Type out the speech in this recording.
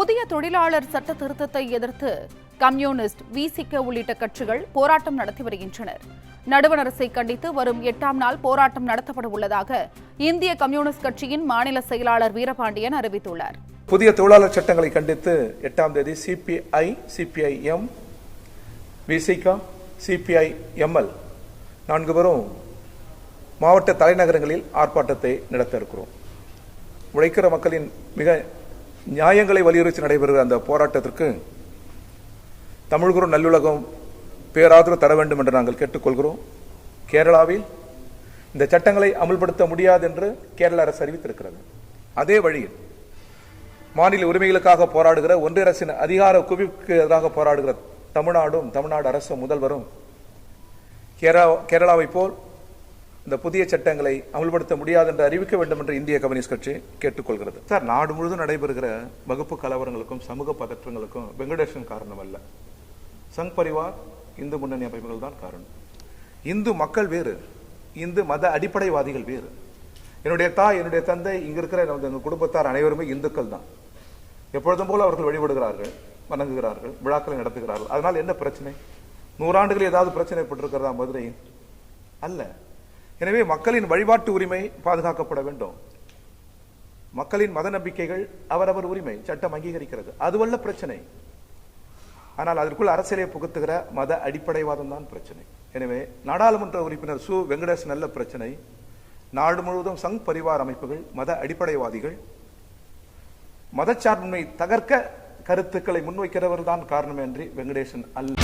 புதிய தொழிலாளர் சட்ட திருத்தத்தை எதிர்த்து கம்யூனிஸ்ட் விசிக உள்ளிட்ட கட்சிகள் போராட்டம் நடத்தி வருகின்றனர். நடுவண் அரசை கண்டித்து வரும் எட்டாம் நாள் போராட்டம் நடத்தப்பட உள்ளதாக இந்திய கம்யூனிஸ்ட் கட்சியின் மாநில செயலாளர் வீரபாண்டியன் அறிவித்துள்ளார். புதிய தொழிலாளர் சட்டங்களை கண்டித்து எட்டாம் தேதி CPI CPIM VCK CPI ML நான்கு பேரும் மாவட்ட தலைநகரங்களில் ஆர்ப்பாட்டத்தை நடத்த இருக்கிறோம். உழைக்கிற மக்களின் மிக நியாயங்களை வலியுறுத்தி நடைபெறுகிற அந்த போராட்டத்திற்கு தமிழ்குரு நல்லுலகம் பேராதரவு தர வேண்டும் என்று நாங்கள் கேட்டுக்கொள்கிறோம். கேரளாவில் இந்த சட்டங்களை அமல்படுத்த முடியாது என்று கேரள அரசு அறிவித்திருக்கிறது. அதே வழியில் மாநில உரிமைகளுக்காக போராடுகிற ஒன்றிய அரசின் அதிகார குவிப்புக்கு எதிராக போராடுகிற தமிழ்நாடும் தமிழ்நாடு அரசும் முதல்வரும் கேரளா கேரளாவை போல் இந்த புதிய சட்டங்களை அமல்படுத்த முடியாது என்று அறிவிக்க வேண்டும் என்று இந்திய கம்யூனிஸ்ட் கட்சி கேட்டுக்கொள்கிறது. சார் நாடு முழுவதும் நடைபெறுகிற வகுப்பு கலவரங்களுக்கும் சமூக பதற்றங்களுக்கும் வெங்கடேஷன் காரணம் அல்ல. சங் பரிவார் இந்து முன்னணி அமைப்புகள் தான் காரணம். இந்து மக்கள் வேறு இந்து மத அடிப்படைவாதிகள் வேறு. என்னுடைய தாய் என்னுடைய தந்தை இங்கே இருக்கிற எங்கள் குடும்பத்தார் அனைவருமே இந்துக்கள் தான். எப்பொழுதும் போல அவர்கள் வழிபடுகிறார்கள் வணங்குகிறார்கள் விழாக்களை நடத்துகிறார்கள். அதனால் என்ன பிரச்சனை? நூறாண்டுகளில் ஏதாவது பிரச்சனை ஏற்பட்டிருக்கிறதா மதுரையில்? அல்ல. எனவே மக்களின் வழிபாட்டு உரிமை பாதுகாக்கப்பட வேண்டும். மக்களின் மத நம்பிக்கைகள் அவரவர் உரிமை சட்டம் அங்கீகரிக்கிறது. அதுவல்ல பிரச்சனை. ஆனால் அதற்குள் அரசியலை புகுத்துகிற மத அடிப்படைவாதம் தான் பிரச்சனை. எனவே நாடாளுமன்ற உறுப்பினர் சு. வெங்கடேஷ் நல்ல பிரச்சனை. நாடு முழுவதும் சங் பரிவார் அமைப்புகள் மத அடிப்படைவாதிகள். மதச்சார்பின்மை தகர்க்க கருத்துக்களை முன்வைக்கிறவர் தான் காரணம் என்று வெங்கடேசன் அல்ல.